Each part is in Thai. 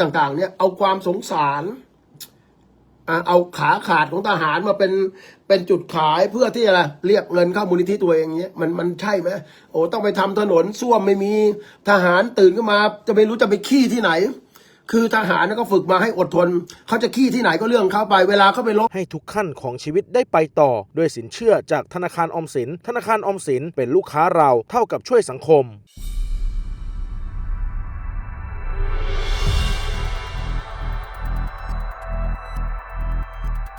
ต่างๆ เนี่ยเอาความสงสารเอาขาขาดของทหารมาเป็นเป็นจุดขายเพื่อที่อะไรเรียกเงินเข้ามูลนิธิตัวเองเนี้ยมันมันใช่ไหมโอ้ต้องไปทำถนนส้วมไม่มีทหารตื่นขึ้นมา จะไม่รู้จะไปขี้ที่ไหน คือทหารนี่ยก็ฝึกมาให้อดทน เขาจะขี้ที่ไหนก็เรื่องเขาไปเวลาเขาไปลบให้ทุกขั้นของชีวิตได้ไปต่อ ด้วยสินเชื่อจากธนาคารออมสิน ธนาคารออมสินเป็นลูกค้าเราเท่ากับช่วยสังคม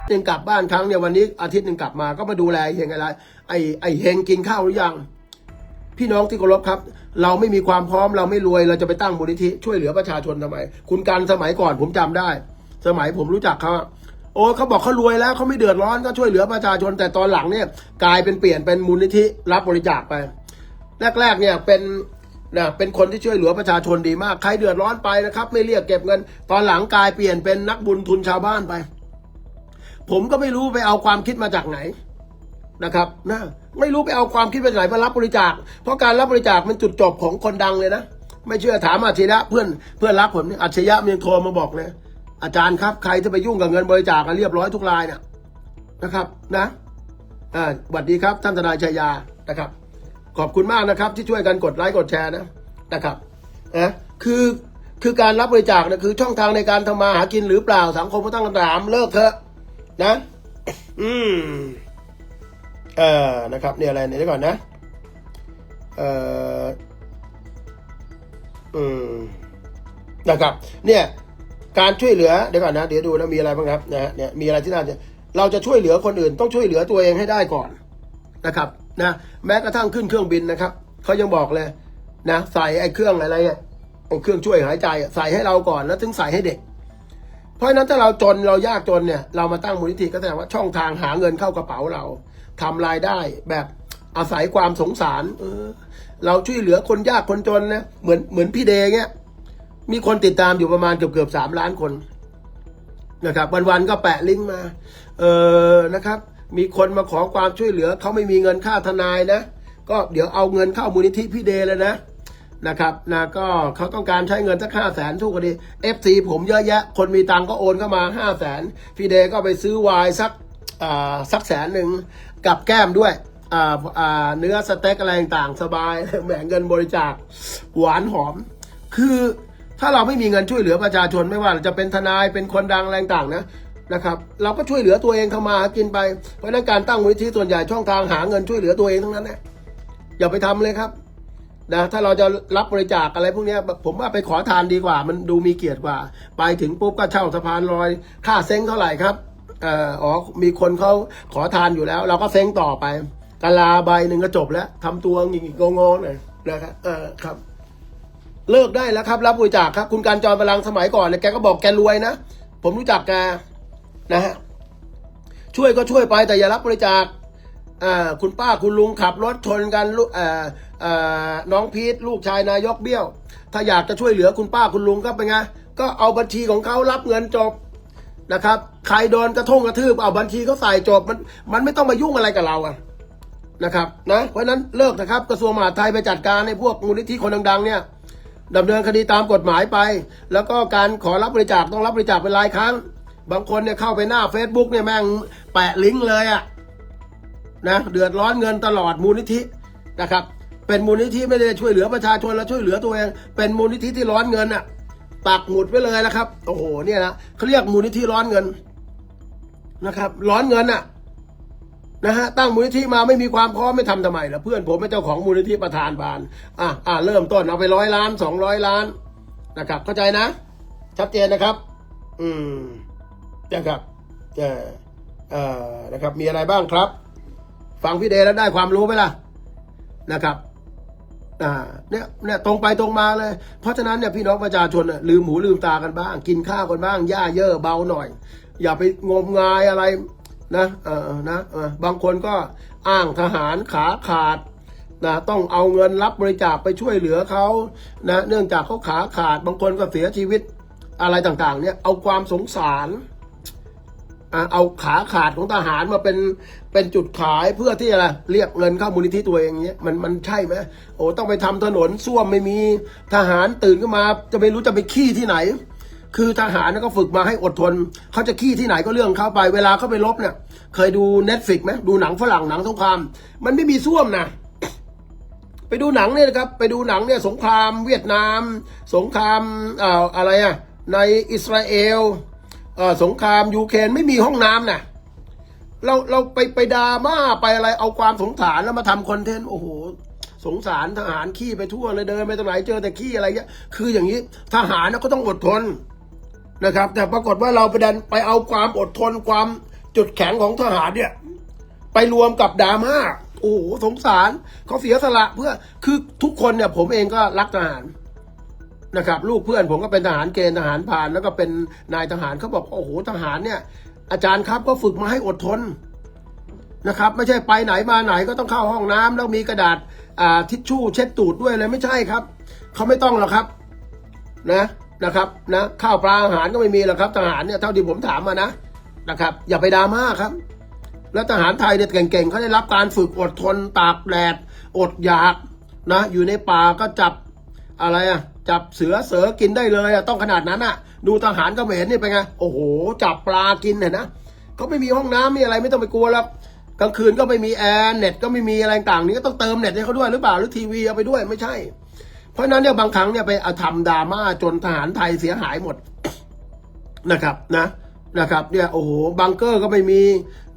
หนึ่งกลับบ้านครั้งเนี่ยวันนี้อาทิตย์หนึ่งกลับมาก็มาดูแลอ้เฮงอะไรไอไอเฮงกินข้าวหรือยัง พี่น้องที่เคารพครับ เราไม่มีความพร้อมเราไม่รวยเราจะไปตั้งมูลนิธิช่วยเหลือประชาชนทำไม คุณกันสมัยก่อนผมจำได้ สมัยผมรู้จักเขาโอ้เขาบอกเขารวยแล้วเขาไม่เดือดร้อนก็ช่วยเหลือประชาชน แต่ตอนหลังเนี่ยกลายเป็นเปลี่ยนเป็นมูลนิธิรับบริจาคไป แรกๆเนี่ยเป็นนะเป็นคนที่ช่วยเหลือประชาชนดีมาก ใครเดือดร้อนไปนะครับ ไม่เรียกเก็บเงิน ตอนหลังกลายเปลี่ยนเป็นนักบุญทุนชาวบ้านไป ผมก็ไม่รู้ไปเอาความคิดมาจากไหนนะครับนะไม่รู้ไปเอาความคิดมาจากไหนมารับบริจาค เพราะการรับบริจาคมันจุดจบของคนดังเลยนะ ไม่เชื่อถามอาชญะเพื่อนเพื่อนรักผมเนี่ยอาชญะมันยังโทรมาบอกเลยอาจารย์ครับใครจะไปยุ่งกับเงินบริจาคกันเรียบร้อยทุกรายเนี่ยนะครับนะอ่าสวัสดีครับท่านทนายชัยยานะครับ ขอบคุณมากนะครับ ที่ช่วยกันกดไลค์กดแชร์นะนะครับนะคือคือการรับบริจาคนะคือช่องทางในการทำมาหากินหรือเปล่าสังคมก็ตั้งคำถามเลิกเถอะ นะ อืม เอ่อ นะครับเนี่ยอะไรเนี่ยเดี๋ยวก่อนนะ เอ่อ อืม นะครับ เนี่ย การช่วยเหลือ เดี๋ยวก่อนนะ เดี๋ยวดูนะมีอะไรบ้างครับ นะเนี่ย มีอะไรที่น่าจะเราจะช่วยเหลือคนอื่น ต้องช่วยเหลือตัวเองให้ได้ก่อนนะครับ นะ แม้กระทั่งขึ้นเครื่องบินนะครับ เขายังบอกเลยนะ ใส่ไอ้เครื่องอะไรเนี่ยไอ้เครื่องช่วยหายใจ ใส่ให้เราก่อนแล้วถึงใส่ให้เด็ก เพราะฉะนั้นถ้าเราจนเรายากจนเนี่ย เรามาตั้งมูลนิธิก็แสดงว่าช่องทางหาเงินเข้ากระเป๋าเราทำรายได้แบบอาศัยความสงสาร เออ เราช่วยเหลือคนยากคนจนนะเหมือนเหมือนพี่เดย์เงี้ยมีคนติดตามอยู่ประมาณเกือบเกือบสามล้านคนนะครับ วันๆก็แปะลิงก์มา เออนะครับ มีคนมาขอความช่วยเหลือเขาไม่มีเงินค่าทนายนะ ก็เดี๋ยวเอาเงินเข้ามูลนิธิพี่เดเลยนะ นะครับนะก็เขาต้องการใช้เงินสักห้าแสนทุกคดีเอฟซีผมเยอะแยะ คนมีตังก็โอนเข้ามาห้าแสนพี่เดก็ไปซื้อไวน์สักสักแสนหนึ่งกับแก้มด้วยเนื้อสเต็กอะไรต่างๆสบายแหมเงินบริจาคหวานหอม คือถ้าเราไม่มีเงินช่วยเหลือประชาชนไม่ว่าจะเป็นทนายเป็นคนดังอะไรต่างนะนะครับ เราก็ช่วยเหลือตัวเองเข้ามาหากินไปเพราะนั้นการตั้งมูลนิธิส่วนใหญ่ช่องทางหาเงินช่วยเหลือตัวเองทั้งนั้นแหละอย่าไปทำเลยครับ นะถ้าเราจะรับบริจาคอะไรพวกนี้ผมว่าไปขอทานดีกว่า มันดูมีเกียรติกว่า ไปถึงปุ๊บก็เช่าสะพานลอย ค่าเซ้งเท่าไหร่ครับอ่ออ๋อมีคนเขาขอทานอยู่แล้ว เราก็เซ้งต่อไปกะลาใบหนึ่งก็จบแล้วทำตัวงงงๆหน่อยนะครับเออครับ เลิกได้แล้วครับ รับบริจาคครับ คุณการจอมพลังสมัยก่อนเนี่ยแกก็บอกแกรวยนะผมรู้จักแกนะฮะช่วยก็ช่วยไปแต่อย่ารับบริจาค คุณป้าคุณลุงขับรถชนกันลูกน้องพีทลูกชายนายกเบี้ยว ถ้าอยากจะช่วยเหลือคุณป้าคุณลุงก็เป็นไงก็เอาบัญชีของเขารับเงินจบนะครับ ใครโดนกระทงกระทืบเอาบัญชีเขาใส่จบมันมันไม่ต้องมายุ่งอะไรกับเราอะนะครับนะเพราะฉะนั้นเลิกนะครับกระทรวงมหาดไทยไปจัดการในพวกมูลนิธิคนดังๆเนี่ยดำเนินคดีตามกฎหมายไป แล้วก็การขอรับบริจาคต้องรับบริจาคเป็นรายครั้ง บางคนเนี่ยเข้าไปหน้า Facebook เนี่ยแม่งแปะลิงก์เลยอะ นะเดือดร้อนเงินตลอดมูลนิธินะครับ เป็นมูลนิธิไม่ได้ช่วยเหลือประชาชนแล้วช่วยเหลือตัวเองเป็นมูลนิธิที่ร้อนเงินอะปักหมุดไว้เลยนะครับ โอ้โหเนี่ยนะเขาเรียกมูลนิธิร้อนเงินนะครับ ร้อนเงินอะนะฮะตั้งมูลนิธิมาไม่มีความพร้อมไม่ทำทำไมล่ะเพื่อนผมเป็นเจ้าของมูลนิธิประธานบานอะอะเริ่มต้นเอาไปร้อยล้านสองร้อยล้านนะครับ เข้าใจนะ ชัดเจนนะครับ อืมนะครับเออเออนะครับ มีอะไรบ้างครับ ฟังพี่เดย์แล้วได้ความรู้ไหมล่ะนะครับอ่าเนี่ยเนี่ยตรงไปตรงมาเลย เพราะฉะนั้นเนี่ยพี่น้องประชาชนลืมหูลืมตากันบ้าง กินข้าวกันบ้างย่าเย่อเบาหน่อย อย่าไปงมงายอะไรนะเออนะเออบางคนก็อ้างทหารขาขาดนะต้องเอาเงินรับบริจาคไปช่วยเหลือเขานะเนื่องจากเขาขาขาดบางคนก็เสียชีวิตอะไรต่างๆเนี่ยเอาความสงสาร เอาขาขาดของทหารมาเป็นเป็นจุดขายเพื่อที่อะไรเรียกเงินเข้ามูลนิธิตัวเองเนี้ยมันมันใช่ไหมโอ้ต้องไปทำถนนส้วมไม่มีทหารตื่นขึ้นมาจะไม่รู้จะไปขี้ที่ไหน คือทหารนี่ยก็ฝึกมาให้อดทนเขาจะขี้ที่ไหนก็เรื่องเขาไป เวลาเขาไปรบเนี่ย เคยดูเน็ตฟิกไหมดูหนังฝรั่งหนังสงคราม มันไม่มีส้วมนะไปดูหนังเนี่ยนะครับไปดูหนังเนี่ยสงครามเวียดนาม สงครามอ่ออะไรอะในอิสราเอล สงครามยูเครนไม่มีห้องน้ำนะเราเราไปไปดราม่าไปอะไรเอาความสงสารแล้วมาทำคอนเทนต์โอ้โหสงสารทหารขี้ไปทั่วเลยเดินไปตรงไหนเจอแต่ขี้อะไรเงี้ยคืออย่างนี้ทหารนะก็ต้องอดทนนะครับ แต่ปรากฏว่าเราไปดันไปเอาความอดทนความจุดแข็งของทหารเนี่ย ไปรวมกับดราม่าโอ้โหสงสารเขาเสียสละเพื่อคือทุกคนเนี่ยผมเองก็รักทหาร นะครับลูกเพื่อนผมก็เป็นทหารเกณฑ์ทหารพราน แล้วก็เป็นนายทหารเขาบอกโอ้โหทหารเนี่ย อาจารย์ครับก็ฝึกมาให้อดทนนะครับ ไม่ใช่ไปไหนมาไหนก็ต้องเข้าห้องน้ำแล้วมีกระดาษทิชชู่เช็ดตูดด้วยเลยไม่ใช่ครับเขาไม่ต้องหรอกครับนะนะครับนะข้าวปลาอาหารก็ไม่มีหรอกครับ ทหารเนี่ยเท่าที่ผมถามมานะนะครับ อย่าไปดราม่าครับ แล้วทหารไทยเนี่ยเก่งๆเขาได้รับการฝึกอดทนตากแดดอดอยากนะ อยู่ในป่าก็จับอะไรอะ จับเสือเสือกินได้เลยอะต้องขนาดนั้นอะดูทหารก็เขมรนี่เป็นไงโอ้โห จับปลากินเนี่ยนะเขาไม่มีห้องน้ำมีอะไรไม่ต้องไปกลัวแล้วกลางคืนก็ไม่มีแอร์เน็ตก็ไม่มีอะไรต่างนี่ก็ต้องเติมเน็ตให้เขาด้วยหรือเปล่าหรือทีวีเอาไปด้วยไม่ใช่ เพราะฉะนั้นเนี่ยบางครั้งเนี่ยไปเอาทำดราม่าจนทหารไทยเสียหายหมดนะครับนะนะครับเนี่ยโอ้โหบังเกอร์ก็ไม่มี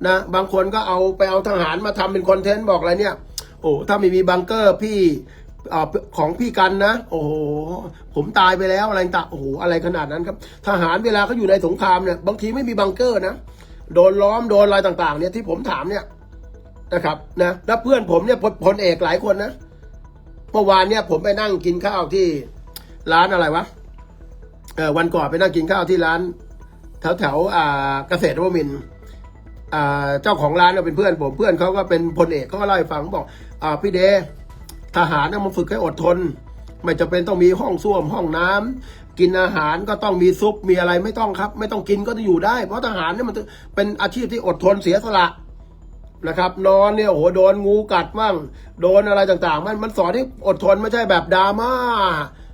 นะบางคนก็เอาไปเอาทหารมาทำเป็นคอนเทนต์บอกอะไรเนี่ย โอ้ถ้าไม่มีบังเกอร์พี่ อของพี่กันนะ โอ้โหผมตายไปแล้วอะไรต่างโอ้โหอะไรขนาดนั้นครับ ทหารเวลาเขาอยู่ในสงครามเนี่ยบางทีไม่มีบังเกอร์นะโดนล้อมโดนอะไรต่างๆ เนี่ยที่ผมถามเนี่ยนะครับนะแล้วเพื่อนผมเนี่ยพลเอกหลายคนนะเมื่อวานเนี่ยผมไปนั่งกินข้าวที่ร้านอะไรวะเออวันก่อนไปนั่งกินข้าวที่ร้าน แถวแถวอ่าเกษตรวมินอ่าเจ้าของร้านเนี่ยเป็นเพื่อนผมเพื่อนเขาก็เป็นพลเอกเขาก็เล่าให้ฟังบอกอ่าพี่เด ทหารเนี่ยมันฝึกให้อดทน ไม่จะเป็นต้องมีห้องส้วมห้องน้ำกินอาหารก็ต้องมีซุปมีอะไรไม่ต้องครับ ไม่ต้องกินก็จะอยู่ได้ เพราะทหารเนี่ยมันเป็นอาชีพที่อดทนเสียสละนะครับ นอนเนี่ยโอ้โหโดนงูกัดบ้างโดนอะไรต่างๆ มันมันสอนให้อดทนไม่ใช่แบบดราม่า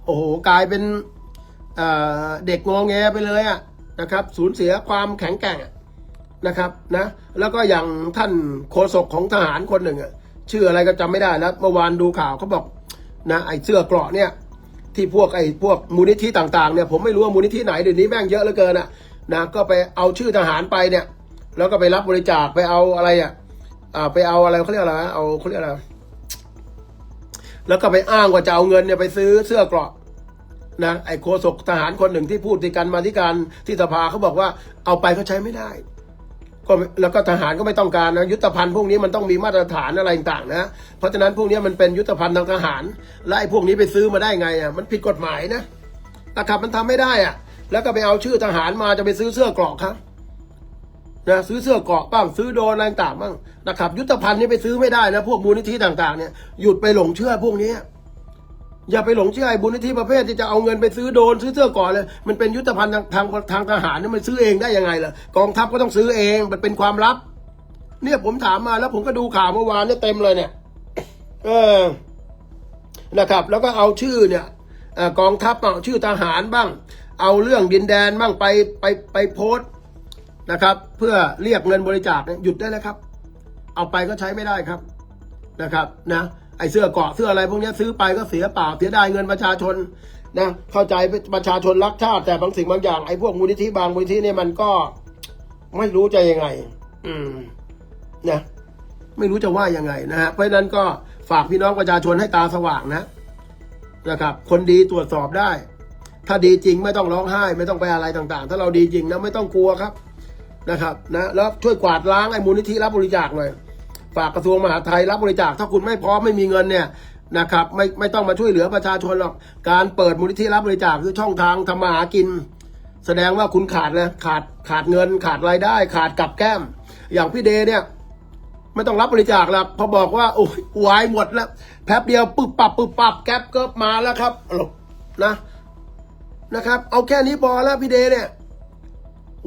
โอ้โหกลายเป็นเเด็กงอแงไปเลยอะนะครับสูญเสียความแข็งแกร่งนะครับนะแล้วก็อย่างท่านโฆษกของทหารคนหนึ่งอะ ชื่ออะไรก็จำไม่ได้แล้วเมื่อวานดูข่าวเขาบอกนะไอ้เสื้อเกราะเนี่ย ที่พวกไอ้พวกมูลนิธิต่างๆเนี่ยผมไม่รู้ว่ามูลนิธิไหนเดี๋ยวนี้แม่งเยอะเหลือเกินอะนะก็ไปเอาชื่อทหารไปเนี่ย แล้วก็ไปรับบริจาคไปเอาอะไรอะอ่าไปเอาอะไรเขาเรียกอะไรเอาเขาเรียกอะไรแล้วก็ไปอ้างว่าจะเอาเงินเนี่ยไปซื้อเสื้อเกราะนะไอ้โฆษกทหารคนหนึ่งที่พูดที่กันมาที่การที่สภาเขาบอกว่าเอาไปก็ใช้ไม่ได้ ก็แล้วก็ทหารก็ไม่ต้องการนะยุทธภัณฑ์พวกนี้มันต้องมีมาตรฐานอะไรต่างๆนะเพราะฉะนั้นพวกนี้มันเป็นยุทธภัณฑ์ทางทหารและไอ้พวกนี้ไปซื้อมาได้ไงอะมันผิดกฎหมายนะนะครับมันทำไม่ได้อะ แล้วก็ไปเอาชื่อทหารมาจะไปซื้อเสื้อกราะครับนะซื้อเสื้อเกราะบ้างซื้อโดนอะไรต่างๆบ้างนะครับ ยุทธภัณฑ์นี้ไปซื้อไม่ได้นะพวกมูลนิธิต่าง ๆเนี่ยหยุดไปหลงเชื่อพวกนี้ อย่าไปหลงเชื่อไอ้บุญนิธิประเภทที่จะเอาเงินไปซื้อโดนซื้อเสื้อก่อนเลยมันเป็นยุทธภัณฑ์ทางทางทางทหารนี่มันซื้อเองได้ยังไงล่ะกองทัพก็ต้องซื้อเองมันเป็นความลับ เนี่ยผมถามมาแล้วผมก็ดูข่าวเมื่อวานเนี่ยเต็มเลยเนี่ย เออนะครับ แล้วก็เอาชื่อเนี่ยกองทัพเอาชื่อทหารบ้าง เอาเรื่องดินแดนบ้างไปไปไปโพสต์นะครับ เพื่อเรียกเงินบริจาคเนี่ยหยุดได้แล้วครับ เอาไปก็ใช้ไม่ได้ครับนะครับนะ อเสื้อเกาะเสื้ออะไรพวกนี้ซื้อไปก็เสียเปล่าเสียดายเงินประชาชนนะเข้าใจประชาชนรักชาติแต่บางสิ่งบางอย่างไอพวกมูลนิธิบางมูลนิธิเนี่ยมันก็ไม่รู้จะยังไง อืมนะไม่รู้จะว่ายังไงนะฮะเพราะนั้นก็ฝากพี่น้องประชาชนให้ตาสว่างนะนะครับ คนดีตรวจสอบได้ ถ้าดีจริงไม่ต้องร้องไห้ ไม่ต้องไปอะไรต่างๆ ถ้าเราดีจริงนะไม่ต้องกลัวครับนะครับ นะแล้วช่วยกวาดล้างไอ้มูลนิธิรับบริจาคหน่อย ฝากกระทรวงมหาดไทยรับบริจาค ถ้าคุณไม่พร้อมไม่มีเงินเนี่ยนะครับไม่ไม่ต้องมาช่วยเหลือประชาชนหรอกการเปิดมูลนิธิรับบริจาคคือช่องทางทำมาหากิน แสดงว่าคุณขาดนะขาดขาดเงิน ขาดรายได้ ขาดกับแก้ม อย่างพี่เดเนี่ยไม่ต้องรับบริจาคแล้วพอบอกว่าโอ้ยวายหมดแล้วแป๊บเดียวปึบปับปึบปับแก๊ปก็มาแล้วครับนะนะครับ เอาแค่นี้พอแล้วพี่เดเนี่ย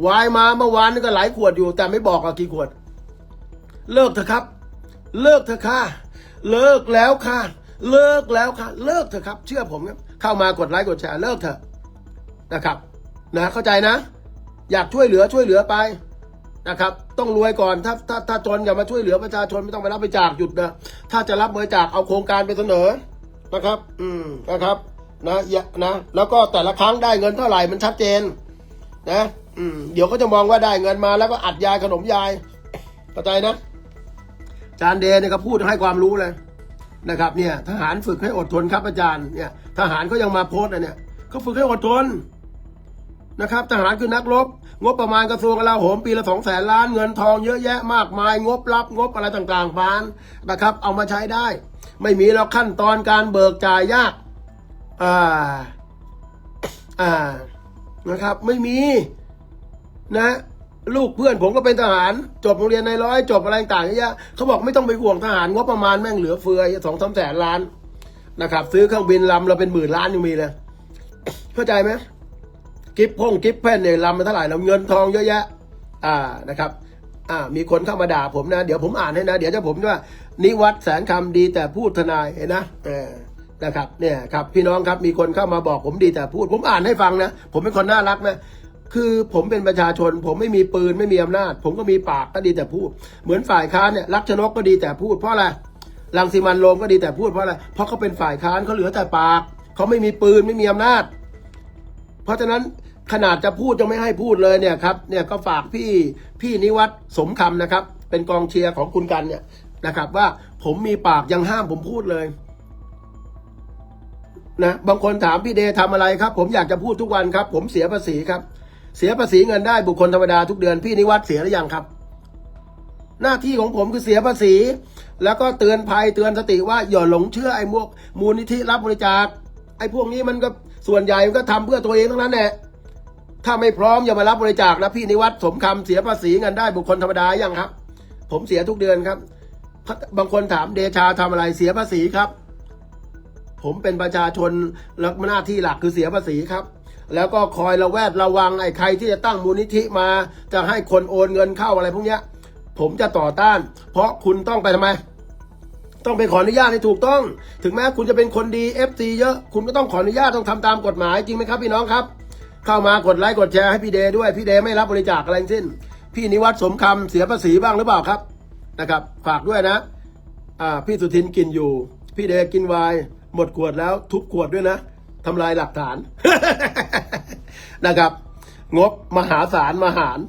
วายมาเมื่อวานนี่ก็หลายขวดอยู่ แต่ไม่บอกว่ากี่ขวด เลิกเถอะครับ เลิกเถอะค่ะ เลิกแล้วค่ะ เลิกแล้วค่ะ เลิกเถอะครับ เชื่อผมครับ เข้ามากดไลค์กดแชร์เลิกเถอะนะครับนะเข้าใจนะ อยากช่วยเหลือช่วยเหลือไปนะครับ ต้องรวยก่อนถ้าถ้าถ้าจนอย่ามาช่วยเหลือประชาชนไม่ต้องไปรับบริจาคหยุดนะถ้าจะรับบริจาคเอาโครงการไปเสนอนะครับ อืมนะครับนะอย่านะ แล้วก็แต่ละครั้งได้เงินเท่าไหร่มันชัดเจน นะ อืมเดี๋ยวก็จะมองว่าได้เงินมาแล้วก็อัดยายขนมยายเข้าใจนะ จารย์เดย์เนี่ยก็พูดให้ความรู้เลยนะครับเนี่ยทหารฝึกให้อดทนครับอาจารย์เนี่ยทหารก็ยังมาโพสต์นะเนี่ยเขาฝึกให้อดทนนะครับทหารคือนักรบ งบประมาณกระทรวงกลาโหมปีละสองแสนล้านเงินทองเยอะแยะมากมาย งบรับงบอะไรต่างๆพานนะครับ เอามาใช้ได้ ไม่มีแล้วขั้นตอนการเบิกจ่ายยากอ่าอ่านะครับ ไม่มีนะ ลูกเพื่อนผมก็เป็นทหาร จบโรงเรียนในร้อยจบอะไรต่างๆเยอะแยะเขาบอกไม่ต้องไปห่วงทหารงบประมาณแม่งเหลือเฟือสองสามแสนล้านนะครับ ซื้อเครื่องบินลำเราเป็นหมื่นล้านยังมีเลยเข้าใจไหมกิฟพงกิฟแพ่นเนี่ยลำมาเท่าไหร่เราเงินทองเยอะแยะ อ่านะครับ อ่า มีคนเข้ามาด่าผมนะ เดี๋ยวผมอ่านให้นะ เดี๋ยวจะผมว่านิวัตแสนคำดีแต่พูดทนายเห็นนะเออนะครับ เนี่ยครับ พี่น้องครับมีคนเข้ามาบอกผมดีแต่พูด ผมอ่านให้ฟังนะ ผมเป็นคนน่ารักนะ คือผมเป็นประชาชน ผมไม่มีปืนไม่มีอำนาจ ผมก็มีปากก็ดีแต่พูด เหมือนฝ่ายค้านเนี่ยรักชนกก็ดีแต่พูดเพราะอะไรรังสิมันโรมก็ดีแต่พูดเพราะอะไรเพราะเขาเป็นฝ่ายค้านเขาเหลือแต่ปากเขาไม่มีปืนไม่มีอำนาจ เพราะฉะนั้นขนาดจะพูดจะไม่ให้พูดเลยเนี่ยครับเนี่ยก็ฝากพี่พี่นิวัตสมคำนะครับ เป็นกองเชียร์ของคุณกันเนี่ยนะครับ ว่าผมมีปากยังห้ามผมพูดเลยนะบางคนถามพี่เดย์ทำอะไรครับ ผมอยากจะพูดทุกวันครับ ผมเสียภาษีครับ เสียภาษีเงินได้บุคคลธรรมดาทุกเดือนพี่นิวัตเสียหรือยังครับ หน้าที่ของผมคือเสียภาษี แล้วก็เตือนภัยเตือนสติว่าอย่าหลงเชื่อไอ้พวกมูลนิธิรับบริจาคไอ้พวกนี้มันก็ส่วนใหญ่มันก็ทำเพื่อตัวเองทั้งนั้นแหละถ้าไม่พร้อมอย่ามารับบริจาคนะพี่นิวัตสมคำเสียภาษีเงินได้บุคคลธรรมดายังครับ ผมเสียทุกเดือนครับ บางคนถามเดชาทำอะไรเสียภาษีครับ ผมเป็นประชาชนแล้วหน้าที่หลักคือเสียภาษีครับ แล้วก็คอยระแวดระวังไอ้ใครที่จะตั้งมูลนิธิมา จะให้คนโอนเงินเข้าอะไรพวกเนี้ย ผมจะต่อต้าน เพราะคุณต้องไปทำไม ต้องไปขออนุญาตให้ถูกต้อง ถึงแม้คุณจะเป็นคนดี FC เยอะ คุณก็ต้องขออนุญาตต้องทำตามกฎหมายจริงไหมครับพี่น้องครับ เข้ามากดไลค์กดแชร์ให้พี่เดด้วยพี่เดไม่รับบริจาคอะไรทั้งสิ้น พี่นิวัฒน์สมคำเสียภาษีบ้างหรือเปล่าครับนะครับ ฝากด้วยนะอ่าพี่สุทินกินอยู่ พี่เดกินวน์หมดขวดแล้วทุบขวดด้วยนะ ทำลายหลักฐานนะครับ งบมหาศาลมหาร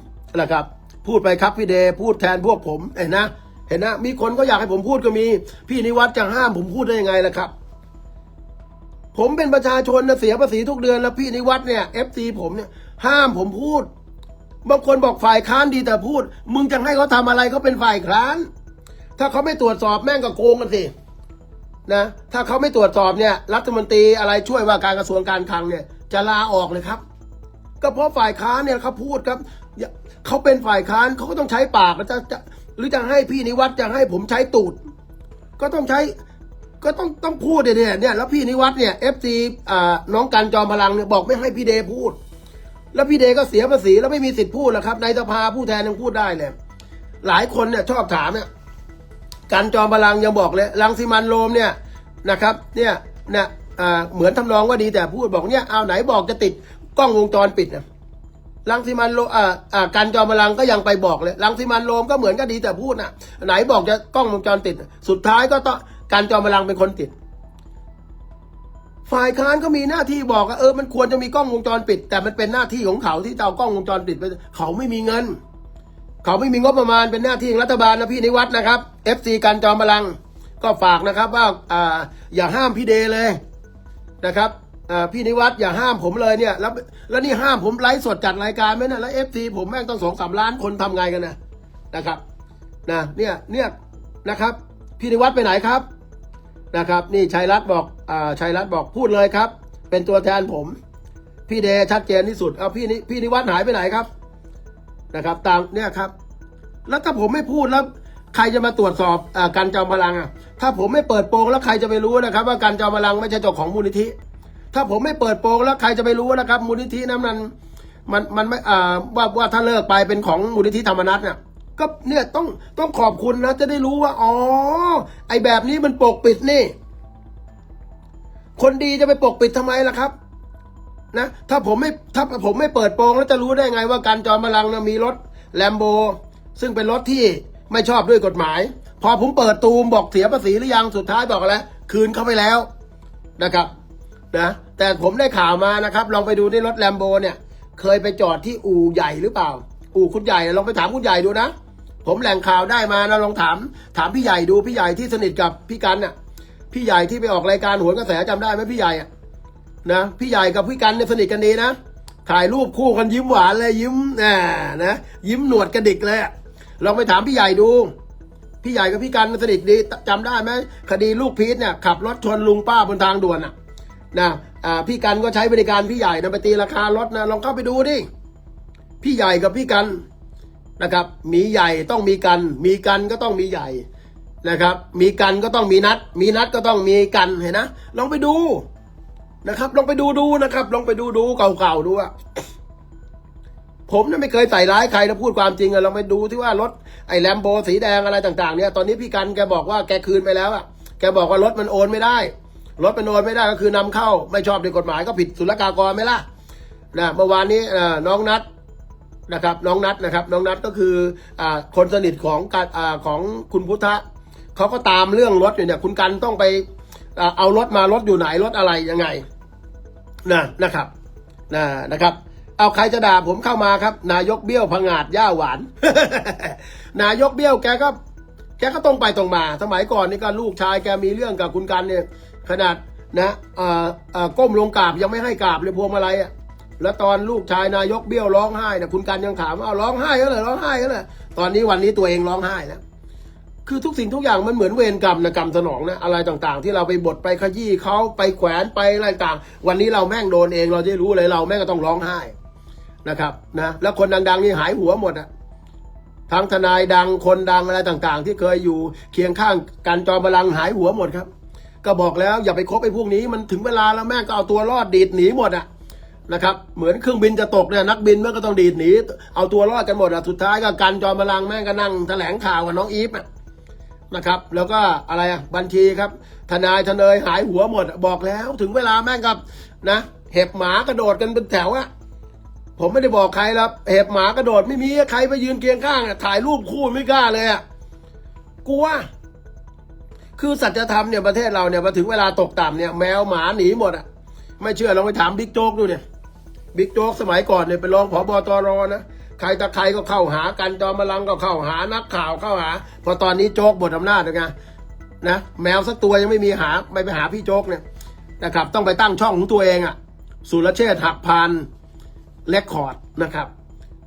นะครับ พูดไปครับพี่เดย์พูดแทนพวกผมเห็นนะ เห็นนะ มีคนก็อยากให้ผมพูดก็มี พี่นิวัฒน์จะห้ามผมพูดได้ยังไงล่ะครับ ผมเป็นประชาชนนะเสียภาษีทุกเดือนแล้วพี่นิวัฒน์เนี่ยเอฟซีผมเนี่ยห้ามผมพูดบางคนบอกฝ่ายค้านดีแต่พูด มึงจะให้เขาทำอะไรเขาเป็นฝ่ายค้าน ถ้าเขาไม่ตรวจสอบแม่งก็โกงกันสิ นะถ้าเขาไม่ตรวจสอบเนี่ยรัฐมนตรีอะไรช่วยว่าการกระทรวงการคลังเนี่ยจะลาออกเลยครับ ก็เพราะฝ่ายค้านเนี่ยเขาพูดครับอย่าเขาเป็นฝ่ายค้านเขาก็ต้องใช้ปากจะจะหรือจะให้พี่นิวัฒน์จะให้ผมใช้ตูด ก็ต้องใช้ก็ต้องต้องพูดเนี่ยเนี่ยแล้วพี่นิวัฒน์เนี่ยเอฟซีอ่าน้องกันจอมพลังเนี่ยบอกไม่ให้พี่เดพูด แล้วพี่เดก็เสียภาษีแล้วไม่มีสิทธิ์พูดแล้วครับในสภาผู้แทนยังพูดได้เลยหลายคนเนี่ยชอบถามเนี่ย กันจอมพลังยังบอกเลยรังสิมันโรมเนี่ยนะครับเนี่ยเนี่ยเหมือนทำนองว่าดีแต่พูดบอกเนี่ยเอาไหนบอกจะติดกล้องวงจรปิดนะรังสิมันโรอ่าอ่ากันจอมพลังก็ยังไปบอกเลยรังสิมันโรมก็เหมือนก็ดีแต่พูดนะไหนบอกจะกล้องวงจรปิด สุดท้ายก็ต้องกันจอมพลังเป็นคนติด ฝ่ายค้านก็มีหน้าที่บอกว่าเออมันควรจะมีกล้องวงจรปิด แต่มันเป็นหน้าที่ของเขาที่จะเอากล้องวงจรปิดไปเขาไม่มีเงิน เขาไม่มีงบประมาณเป็นหน้าที่ของรัฐบาลนะพี่นิวัฒน์นะครับ FC กันจอมพลังก็ฝากนะครับว่าอ่าอย่าห้ามพี่เดเลยนะครับอ่าพี่นิวัฒน์อย่าห้ามผมเลยเนี่ยแล้วแล้วนี่ห้ามผมไลฟ์สดจัดรายการไหมนะแล้ว FC ผมแม่งต้องสองสามล้านคนทำไงกันนะนะครับนะเนี่ยเนี่ยนะครับ พี่นิวัฒน์ไปไหนครับนะครับ นี่ชัยรัตน์บอกอ่าชัยรัตน์บอกพูดเลยครับ เป็นตัวแทนผม พี่เดชัดเจนที่สุดเอาพี่นิพี่นิวัฒน์หายไปไหนครับ นะครับ ตามเนี่ยครับ แล้วถ้าผมไม่พูดแล้วใครจะมาตรวจสอบอการจอมพลังอะ ถ้าผมไม่เปิดโปงแล้วใครจะไปรู้นะครับ ว่าการจอมพลังไม่ใช่เจ้าของมูลนิธิ ถ้าผมไม่เปิดโปงแล้วใครจะไปรู้นะครับ มูลนิธินั้นมันมันมันไม่อ่าว่าว่าถ้าเลิกไปเป็นของมูลนิธิธรรมนัตเนี่ยก็เนี่ยต้องต้องขอบคุณนะ จะได้รู้ว่า อ๋อ ไอแบบนี้มันปกปิดนี่ คนดีจะไปปกปิดทำไมล่ะครับ นะถ้าผมไม่ถ้าผมไม่เปิดโปงแล้วจะรู้ได้ไงว่าการจอมพลังนะมีรถแลมโบซึ่งเป็นรถที่ไม่ชอบด้วยกฎหมาย พอผมเปิดตูมบอกเสียภาษีหรือยังสุดท้ายบอกอะไรคืนเข้าไปแล้วนะครับนะแต่ผมได้ข่าวมานะครับ ลองไปดูที่รถแลมโบเนี่ย เคยไปจอดที่อู่ใหญ่หรือเปล่า อู่คุณใหญ่ลองไปถามคุณใหญ่ดูนะ ผมแหล่งข่าวได้มานะลองถาม ถามพี่ใหญ่ดูพี่ใหญ่ที่สนิทกับพี่กันน่ะ พี่ใหญ่ที่ไปออกรายการโหนกระแสจำได้ไหมพี่ใหญ่อะ นะพี่ใหญ่กับพี่กันเนี่ยสนิทกันดีนะถ่ายรูปคู่กันยิ้มหวานเลยยิ้มอ่านะยิ้มหนวดกระดิกเลยลองไปถามพี่ใหญ่ดู พี่ใหญ่กับพี่กันสนิทดีจำได้ไหมคดีลูกพีทเนี่ยขับรถชนลุงป้าบนทางด่วนอะนะพี่กันก็ใช้บริการพี่ใหญ่นะไปตีราคารถนะลองเข้าไปดูดิพี่ใหญ่กับพี่กันนะครับ มีใหญ่ต้องมีกัน มีกันก็ต้องมีใหญ่นะครับ มีกันก็ต้องมีนัด มีนัดก็ต้องมีกันเห็นนะลองไปดู นะครับ ลองไปดูดูนะครับ ลองไปดูดูเก่าๆดูอะผมเนี่ยไม่เคยใส่ร้ายใครนะพูดความจริงอะลองไปดูที่ว่ารถไอ้แลมโบสีแดงอะไรต่าง ๆ เนี่ย ตอนนี้พี่กันแกบอกว่าแกคืนไปแล้วอะแกบอกว่ารถมันโอนไม่ได้ รถมันโอนไม่ได้ก็คือนำเข้า ไม่ชอบด้วยกฎหมายก็ผิดศุลกากรไหมล่ะนะเมื่อวานนี้น้องนัดนะครับ น้องนัดนะครับ น้องนัดก็คืออคนสนิทของการอ่าของคุณพุทธะเขาก็ตามเรื่องรถอยู่เนี่ย คุณกันต้องไปอเอารถมารถอยู่ไหนรถอะไรยังไง นะนะครับนะนะครับ เอาใครจะด่าผมเข้ามาครับ นายกเบี้ยวพังาดย่าหวาน นายกเบี้ยวแกก็แกก็ตรงไปตรงมา สมัยก่อนนี่ก็ลูกชายแกมีเรื่องกับคุณกันเนี่ย ขนาดนะเอ่อเอ่อก้มลงกราบยังไม่ให้กราบเลยพวงมาลัยอะแล้วตอนลูกชายนายกเบี้ยวร้องไห้นี่ยคุณกันยังถามว่าเอาร้องไห้ก็เลยร้องไห้ก็เลยตอนนี้วันนี้ตัวเองร้องไห้แล้ว คือทุกสิ่งทุกอย่างมันเหมือนเวรกรรมนะกรรมสนองนะอะไรต่างๆ ที่เราไปบดไปขยี้เขาไปแขวนไปอะไรต่างวันนี้เราแม่งโดนเองเราจะรู้เลยเราแม่งก็ต้องร้องไห้นะครับนะแล้วคนดังๆนี่หายหัวหมดอะทั้งทนายดังคนดังอะไรต่างๆ ที่เคยอยู่เคียงข้างกันจอมพลังหายหัวหมดครับ ก็บอกแล้วอย่าไปคบไอ้พวกนี้มันถึงเวลาแล้วแม่งก็เอาตัวรอดดีดหนีหมดอะนะครับเหมือนเครื่องบินจะตกเนี่ยนักบินมันก็ต้องดีดหนีเอาตัวรอดกันหมดอะสุดท้ายก็กันจอมพลังแม่งก็นั่งแถลงข่าวกับน้องอีฟอะ นะครับ แล้วก็อะไรอะบัญชีครับ ทนายทนายหายหัวหมด บอกแล้วถึงเวลาแม่งกับนะเห็บหมากระโดดกันเป็นแถวอะผมไม่ได้บอกใครแล้วเห็บหมากระโดดไม่มีใครไปยืนเคียงข้างถ่ายรูปคู่ไม่กล้าเลยอะกลัวคือสัจธรรมเนี่ยประเทศเราเนี่ยมาถึงเวลาตกต่ำเนี่ยแมวหมาหนีหมดอะไม่เชื่อลองไปถามบิ๊กโจ๊กดูเนี่ยบิ๊กโจ๊กสมัยก่อนเนี่ยเป็นรองผบตรนะ ใครตะใครก็เข้าหากันจอมพลังก็เข้าหานักข่าวเข้าหา พอตอนนี้โจ๊กบทอำนาจนะไงนะแมวสักตัวยังไม่มีหาไม่ไปหาพี่โจ๊กเนี่ยนะครับ ต้องไปตั้งช่องของตัวเองอะสุรเชษฐ์หักพานเลคคอร์ดนะครับ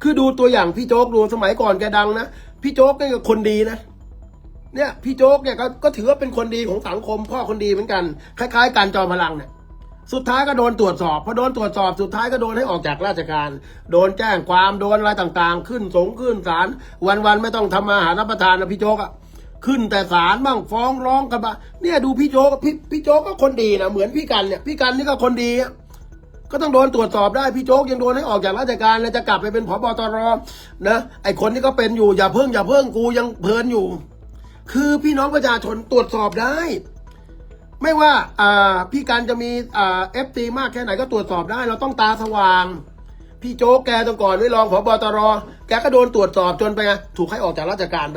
คือดูตัวอย่างพี่โจ๊กดูสมัยก่อนแกดังนะพี่โจ๊กนี่ก็คนดีนะเนี่ยพี่โจ๊กเนี่ยก็ก็ถือว่าเป็นคนดีของสังคมพ่อคนดีเหมือนกัน คล้าย ๆ การจอมพลังเนี่ย สุดท้ายก็โดนตรวจสอบพอโดนตรวจสอบสุดท้ายก็โดนให้ออกจากราชการ โดนแจ้งความโดนอะไรต่างๆ ขึ้นสงขึ้นศาลวันๆไม่ต้องทำมาหารับประทานนะพี่โจ๊กอะขึ้นแต่ศาลบ้างฟ้องร้องกันบ้างเนี่ยดูพี่โจ๊กพี่พี่โจ๊กก็คนดีนะเหมือนพี่กันเนี่ยพี่กันนี่ก็คนดีก็ต้องโดนตรวจสอบได้พี่โจ๊กยังโดนให้ออกจากราชการแล้วจะกลับไปเป็นผบตรนะไอคนที่ก็เป็นอยู่อย่าเพิ่งอย่าเพิ่งกูยังเพลินอยู่ คือพี่น้องประชาชนตรวจสอบได้ ไม่ว่าพี่การจะมีเอฟตีมากแค่ไหนก็ตรวจสอบได้ เราต้องตาสว่าง พี่โจ๊กแกตอนก่อนไว้รองผบตรแกก็โดนตรวจสอบจนไปถูกให้ออกจากราชการไป